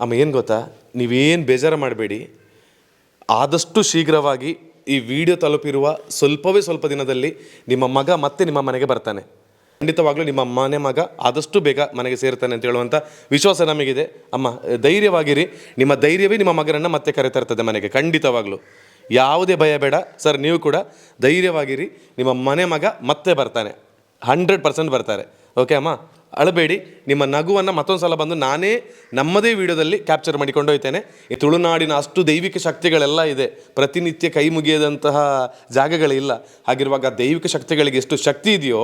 ಅಮ್ಮ, ಏನು ಗೊತ್ತಾ? ನೀವೇನು ಬೇಜಾರು ಮಾಡಬೇಡಿ. ಆದಷ್ಟು ಶೀಘ್ರವಾಗಿ ಈ ವಿಡಿಯೋ ತಲುಪಿರುವ ಸ್ವಲ್ಪವೇ ಸ್ವಲ್ಪ ದಿನದಲ್ಲಿ ನಿಮ್ಮ ಮಗ ಮತ್ತೆ ನಿಮ್ಮ ಮನೆಗೆ ಬರ್ತಾನೆ. ಖಂಡಿತವಾಗ್ಲೂ ನಿಮ್ಮ ಮನೆ ಮಗ ಆದಷ್ಟು ಬೇಗ ಮನೆಗೆ ಸೇರ್ತಾನೆ ಅಂತ ಹೇಳುವಂಥ ವಿಶ್ವಾಸ ನಮಗಿದೆ. ಅಮ್ಮ, ಧೈರ್ಯವಾಗಿರಿ. ನಿಮ್ಮ ಧೈರ್ಯವೇ ನಿಮ್ಮ ಮಗನನ್ನು ಮತ್ತೆ ಕರೆತರ್ತದೆ ಮನೆಗೆ, ಖಂಡಿತವಾಗ್ಲೂ. ಯಾವುದೇ ಭಯ ಬೇಡ. ಸರ್, ನೀವು ಕೂಡ ಧೈರ್ಯವಾಗಿರಿ. ನಿಮ್ಮ ಮನೆ ಮಗ ಮತ್ತೆ ಬರ್ತಾನೆ. ಹಂಡ್ರೆಡ್ ಪರ್ಸೆಂಟ್ ಬರ್ತಾರೆ. ಓಕೆ ಅಮ್ಮ. ಅಳಬೇಡಿ. ನಿಮ್ಮ ನಗುವನ್ನು ಮತ್ತೊಂದು ಸಲ ಬಂದು ನಾನೇ ನಮ್ಮದೇ ವಿಡಿಯೋದಲ್ಲಿ ಕ್ಯಾಪ್ಚರ್ ಮಾಡಿಕೊಂಡು ಹೋಗ್ತೇನೆ ಈ ತುಳುನಾಡಿನ ಅಷ್ಟು ದೈವಿಕ ಶಕ್ತಿಗಳೆಲ್ಲ ಇದೆ. ಪ್ರತಿನಿತ್ಯ ಕೈ ಮುಗಿಯದಂತಹ ಜಾಗಗಳಿಲ್ಲ. ಹಾಗಿರುವಾಗ ದೈವಿಕ ಶಕ್ತಿಗಳಿಗೆ ಎಷ್ಟು ಶಕ್ತಿ ಇದೆಯೋ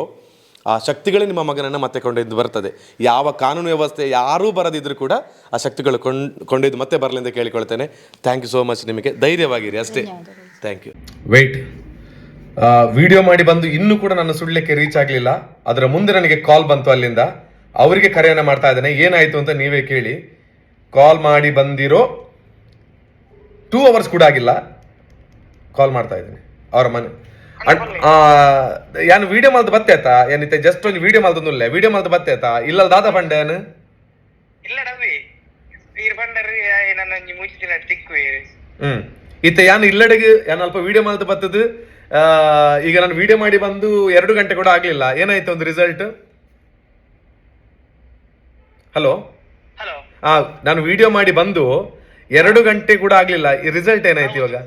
ಆ ಶಕ್ತಿಗಳೇ ನಿಮ್ಮ ಮಗನನ್ನು ಮತ್ತೆ ಕೊಂಡೊಯ್ದು ಬರ್ತದೆ. ಯಾವ ಕಾನೂನು ವ್ಯವಸ್ಥೆ ಯಾರೂ ಬರದಿದ್ದರೂ ಕೂಡ ಆ ಶಕ್ತಿಗಳು ಕೊಂಡು ಕೊಂಡೊಯ್ದು ಮತ್ತೆ ಬರಲಿ ಅಂತ ಕೇಳಿಕೊಳ್ತೇನೆ. ಥ್ಯಾಂಕ್ ಯು ಸೋ ಮಚ್ ನಿಮಗೆ. ಧೈರ್ಯವಾಗಿರಿ ಅಷ್ಟೇ. ಥ್ಯಾಂಕ್ ಯು ವೆಯ್ಟ್ ವಿಡಿಯೋ ಮಾಡಿ ಬಂದು ಇನ್ನೂ ಕೂಡ ನನ್ನ ಸುಳ್ಳಕ್ಕೆ ರೀಚ್ ಆಗಲಿಲ್ಲ. ಅದರ ಮುಂದೆ ನನಗೆ ಕಾಲ್ ಬಂತು ಅಲ್ಲಿಂದ. ಅವರಿಗೆ ಕರೆಯನ್ನು ಮಾಡ್ತಾ ಇದ್ದೇನೆ. ಏನಾಯಿತು ಅಂತ ನೀವೇ ಕೇಳಿ. ಕಾಲ್ ಮಾಡಿ ಬಂದಿರೋ ಟೂ ಅವರ್ಸ್ ಕೂಡ ಆಗಿಲ್ಲ. ಕಾಲ್ ಮಾಡ್ತಾ ಇದ್ದೀನಿ. ಅವರ ಮನೆ. ಯಾನು ವಿಡಿಯೋ ಬತ್ತೆ ಬತ್ತೇತಾ ಏನಿತ್ತೆ ಜಸ್ಟ್ ಒಂದು ವಿಡಿಯೋ ಮಾಲ್ದು ಇಲ್ಲ. ವಿಡಿಯೋ ಬತ್ತೆ ಬತ್ತೇತಾ ಇಲ್ಲ ದಾದ ಬಂಡೆ ಏನು? ಇಲ್ಲ ರವಿ. ವೀರ್ ಬಂಡರಿ ನನ್ನ ಮುಚ್ಚಿನ ತಿಕ್ಕು ಹ್ಮ್. ಇತ್ತ ಯಾನು ಇಲ್ಲಡೆಗೆ ಯಾನು ಅಲ್ಪ ವಿಡಿಯೋ ಮಾಲ್ದು ಬತ್ತದು ಈಗ ನಾನು ವಿಡಿಯೋ ಮಾಡಿ ಬಂದು ಎರಡು ಗಂಟೆ ಕೂಡ ಆಗ್ಲಿಲ್ಲ. ಏನಾಯ್ತು ಒಂದು ರಿಸಲ್ಟ್ ಹಲೋ ನಾನು ವಿಡಿಯೋ ಮಾಡಿ ಬಂದು ಎರಡು ಗಂಟೆ ಕೂಡ ಆಗ್ಲಿಲ್ಲ. ಈ ರಿಸಲ್ಟ್ ಏನಾಯ್ತು ಇವಾಗ?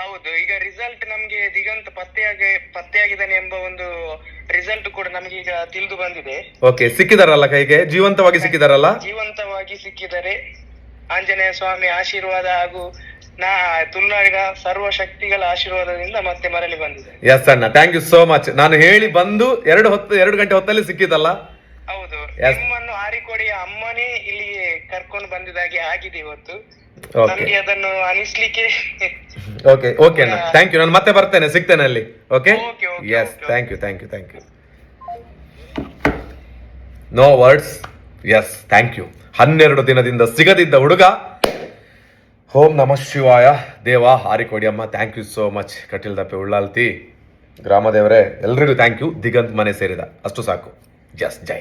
ಹೌದು ಈಗ ರಿಸಲ್ಟ್ ನಮ್ಗೆ ದಿಗಂತ ಪತ್ತೆಯಾಗಿ ಪತ್ತೆಯಾಗಿದ್ದಾನೆ ಎಂಬ ಒಂದು ರಿಸಲ್ಟ್ ಕೂಡ ನಮಗೆ ಈಗ ತಿಳಿದು ಬಂದಿದೆ. ಓಕೆ ಸಿಕ್ಕಿದಾರಲ್ಲ ಕೈಗೆ? ಜೀವಂತವಾಗಿ ಸಿಕ್ಕಿದಾರಲ್ಲ? ಜೀವಂತವಾಗಿ ಸಿಕ್ಕಿದರೆ ಆಂಜನೇಯ ಸ್ವಾಮಿ ಆಶೀರ್ವಾದ ಹಾಗೂ ನಾ ತುಳುನಾಡಿನ ಸರ್ವ ಶಕ್ತಿಗಳ ಆಶೀರ್ವಾದದಿಂದ ಮತ್ತೆ ಮರಳಿ ಬಂದಿದೆ. ಎಸ್ ಅಣ್ಣ. ಥ್ಯಾಂಕ್ ಯು ಸೋ ಮಚ್ ನಾನು ಹೇಳಿ ಬಂದು ಎರಡು ಹೊತ್ತು ಎರಡು ಗಂಟೆ ಹೊತ್ತಲ್ಲಿ ಸಿಕ್ಕಿದಲ್ಲ ಹೌದು. Yes. ನಿಮ್ಮನ್ನು ಆರಿಕೊಡಿಯ ಅಮ್ಮನೇ ಇಲ್ಲಿಗೆ ಕರ್ಕೊಂಡು ಬಂದಿದ್ದಾಗೆ ಆಗಿದೆ ಇವತ್ತು. ನಮ್ಗೆ ಅದನ್ನು ಅನಿಸ್ಲಿಕ್ಕೆ ಓಕೆ ಓಕೆ ಅಣ್ಣ. ಥ್ಯಾಂಕ್ ಯು ನಾನು ಮತ್ತೆ ಬರ್ತೇನೆ ಸಿಗ್ತೇನೆ ಅಲ್ಲಿ. Okay Okay, okay, yes okay, thank you thank you thank you no words yes thank you ಹನ್ನೆರಡು ದಿನದಿಂದ ಸಿಗದಿದ್ದ ಹುಡುಗ ಓಂ ನಮಃ ಶಿವಾಯ. ದೇವ ಹಾರಿಕೋಡಿ ಅಮ್ಮ thank you so much Kateel ದಪ್ಪೆ, Ullalthi ಗ್ರಾಮದೇವರೇ, ಎಲ್ರಿಗೂ ಥ್ಯಾಂಕ್ ಯು ದಿಗಂತ್ ಮನೆ ಸೇರಿದ. ಅಷ್ಟು ಸಾಕು. ಜಸ್, ಜೈ.